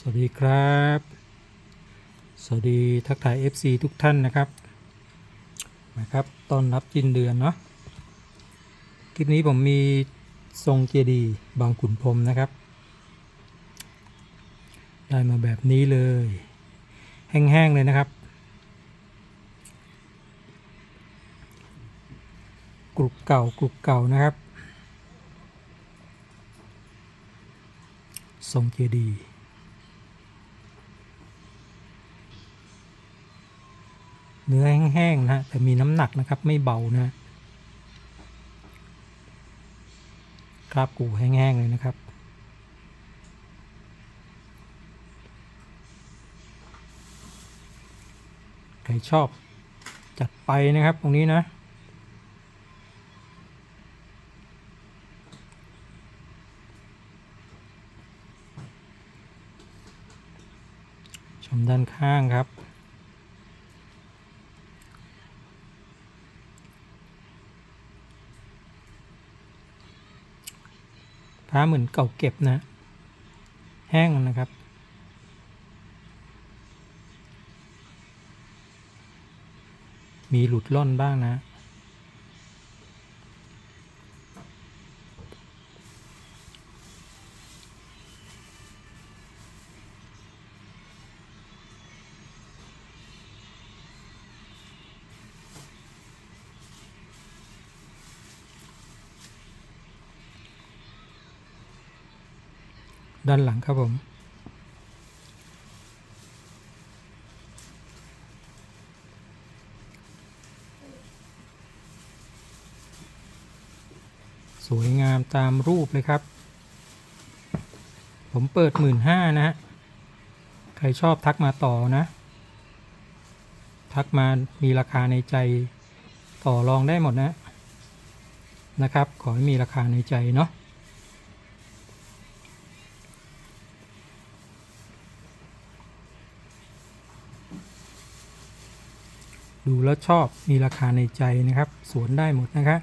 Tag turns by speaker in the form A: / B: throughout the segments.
A: สวัสดีครับ สวัสดีทักทาย FC ทุกท่านนะครับนะครับตอนรับจินเดือนเนาะคลิปนี้ผมมีทรงเจดีย์บางขุนพรมนะครับ ได้มาแบบนี้เลย แห้งๆเลยนะครับ กรุบเก่ากรุบเก่านะครับ ทรงเจดีย์ เนื้อแห้งๆนะฮะแต่มีน้ำหนักนะครับไม่เบานะฮะคราบกูแห้งๆเลยนะครับ ใครชอบจัดไปนะครับตรงนี้นะชมด้านข้างครับ ผ้าเหมือนเก่าเก็บนะ แห้งนะครับ มีหลุดล่อนบ้างนะ ด้านหลังครับผม สวยงามตามรูปเลยครับ ผมเปิดหมื่นห้านะฮะ ใครชอบทักมาต่อนะ ทักมามีราคาในใจต่อรองได้หมดนะนะครับ ขอให้มีราคาในใจเนาะ ดูแล้วชอบมีราคาในใจนะครับ สวนได้หมดนะครับ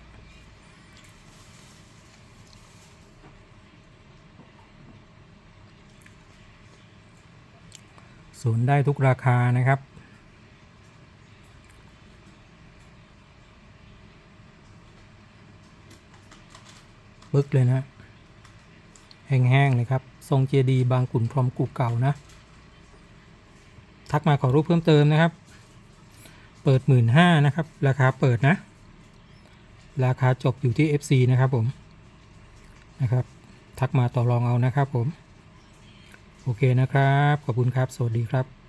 A: สวนได้ทุกราคานะครับบึกเลยนะ แห้งๆเลยครับ ทรงเจดีย์บางขุนพรหมกูเก่านะ ทักมาขอรูปเพิ่มเติมนะครับ เปิดหมื่นห้านะครับ ราคาเปิดนะ ราคาจบอยู่ที่ FC นะครับผมนะครับ ทักมาต่อรองเอานะครับผม โอเคนะครับ ขอบคุณครับ สวัสดีครับ